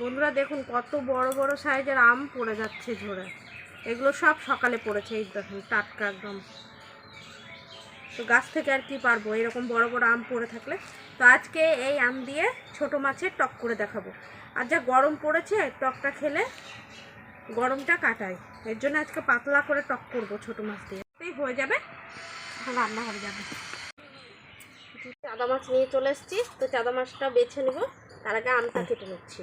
বন্ধুরা দেখুন কত বড় বড় সাইজের আম পড়ে যাচ্ছে ঝরে। এগুলো সব সকালে পড়েছে, এই দেখুন, টাটকা একদম। তো গাছ থেকে আর কি পারব? এরকম বড় বড় আম পড়ে থাকলে। তো আজকে এই আম দিয়ে ছোট মাছের টক করে দেখাবো। আর যা গরম পড়েছে, টকটা খেলে গরমটা কাটায়। এর জন্য আজকে পাতলা করে টক করব ছোট মাছ দিয়ে। হয়ে যাবে রান্না হয়ে যাবে। চাদা মাছ নিয়ে চলে এসেছি, তো চাদা মাছটা বেছে নেব। তার আগে আমটা কেটে নিচ্ছি।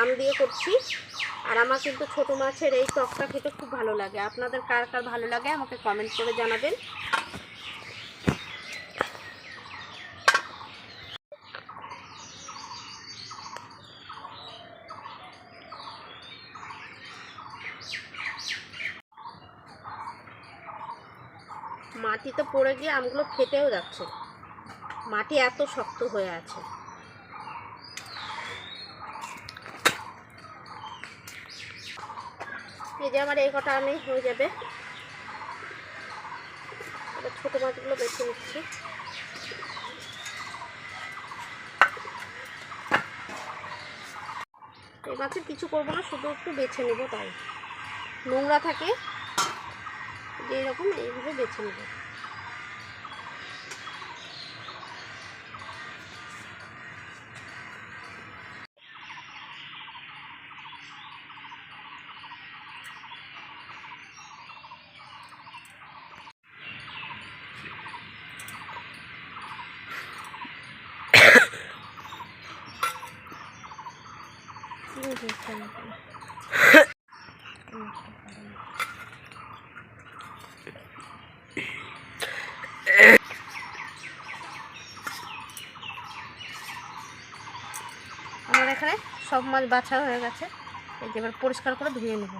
আম দিয়ে করছি। আর আমার কিন্তু ছোট মাছের এই টকটা খেতে খুব ভালো লাগে। আপনাদের কার কার ভালো লাগে আমাকে কমেন্ট করে জানাবেন। মাটিতে পড়ে গিয়ে আমগুলো ফেটেও যাচ্ছে। মাটি এত শক্ত হয়ে আছে। এই যে আমার এই কটা আমি হয়ে যাবে। ছোটো মাছগুলো বেছে নিচ্ছি। এই মাছের কিছু করব না, শুধু একটু বেছে নেব তাই। নোংরা থাকে যে এরকম এইভাবে বেছে নেব। আমার এখানে সব মাছ বাছা হয়ে গেছে। এই যে এবার পরিষ্কার করে ধুয়ে নেব।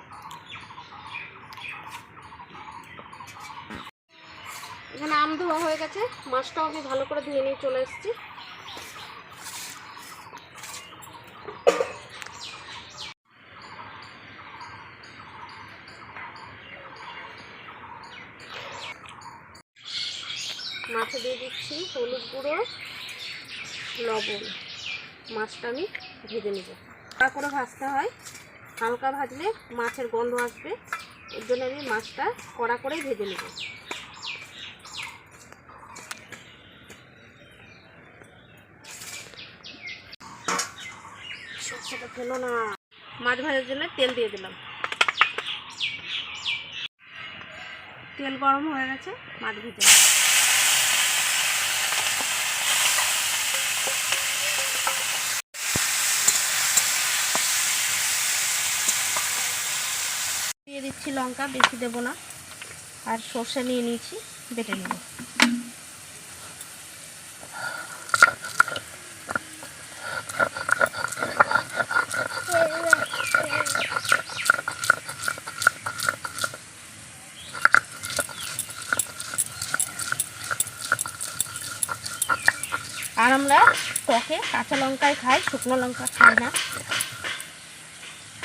এখানে আম ধোয়া হয়ে গেছে। মাছটাও আমি ভালো করে ধুয়ে নিয়ে চলে এসেছি। মাছে দিয়ে দিচ্ছি হলুদ গুঁড়ো, লবণ। মাছটা আমি ভেজে নেব। কড়া করে ভাজতে হয়। হালকা ভাজলে মাছের গন্ধ আসবে। এর জন্য আমি মাছটা কড়া করেই ভেজে নেব। ফেলো না। মাছ ভাজার জন্য তেল দিয়ে দিলাম। তেল গরম হয়ে গেছে, মাছ ভেজে দিচ্ছি লঙ্কা বেশি দেবো না। আর সর্ষে নিয়ে নিয়েছি, বেটে নেব। আর আমরা টকে কাঁচা লঙ্কায় খাই, শুকনো লঙ্কা খাই না।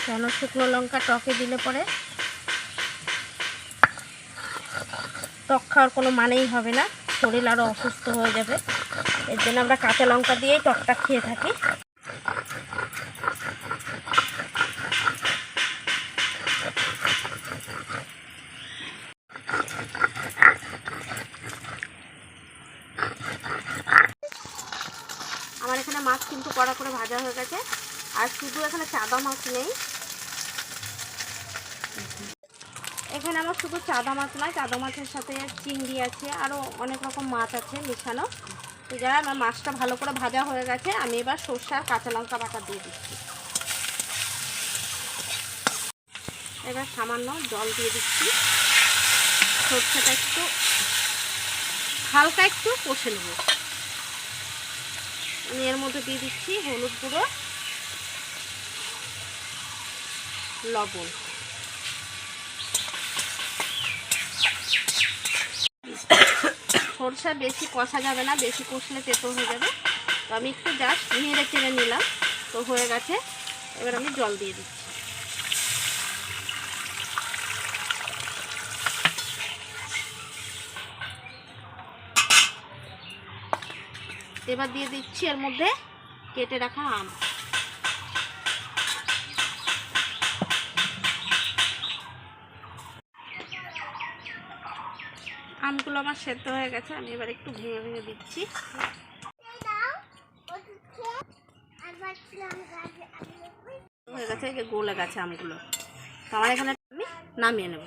কেন শুকনো লঙ্কা টকে দিলে পরে টক খাওয়ার কোনো মানেই হবে না। শরীর আরও অসুস্থ হয়ে যাবে। এর জন্য আমরা কাঁচা লঙ্কা দিয়েই টকটা খেয়ে থাকি। আমার এখানে মাছ কিন্তু কড়া করে ভাজা হয়ে গেছে। আর শুধু এখানে চাদা মাছ নেই। এখানে আমার শুধু চাদা মাছ নয়, চাদা মাছের সাথে চিংড়ি আছে আরও অনেক রকম মাছ আছে মেশানো। তো যারা আমার মাছটা ভালো করে ভাজা হয়ে গেছে, আমি এবার সর্ষে কাঁচা লঙ্কা বাটা দিয়ে দিচ্ছি। এবার সামান্য জল দিয়ে দিচ্ছি। সর্ষেটা একটু হালকা একটু কষে নেব। আমি এর মধ্যে দিয়ে দিচ্ছি হলুদ গুঁড়ো, লবণ। সরষা বেশি কষা যাবে না, বেশি কষলে তেতো হয়ে যাবে। তো আমি একটু জাস্ট নেড়ে চেড়ে নিলাম, তো হয়ে গেছে। এবার আমি জল দিয়ে দিচ্ছি। এবার দিয়ে দিচ্ছি এর মধ্যে কেটে রাখা আম। আমগুলো আমার সেদ্ধ হয়ে গেছে, আমি এবার একটু ভেঙে ভেঙে দিচ্ছি। হয়ে গেছে যে গলে গেছে আমগুলো। তো আমার এখানে আমি নামিয়ে নেব।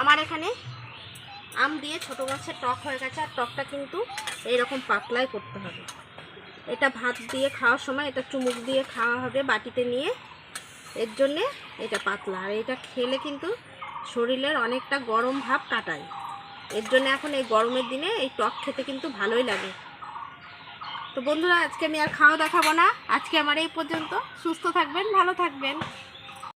আমার এখানে আম দিয়ে ছোটো গাছের টক হয়ে গেছে, আর টকটা কিন্তু এইরকম পাতলাই করতে হবে। এটা ভাত দিয়ে খাওয়ার সময়, এটা চুমুক দিয়ে খাওয়া হবে বাটিতে নিয়ে। এর জন্যে এটা পাতলা। আর এটা খেলে কিন্তু শরীরের অনেকটা গরম ভাব কাটায়। এর জন্য এখন এই গরমের দিনে এই টক খেতে কিন্তু ভালোই লাগে। তো বন্ধুরা, আজকে আমি আর খাওয়া দেখাবো না। আজকে আমার এই পর্যন্ত। সুস্থ থাকবেন, ভালো থাকবেন।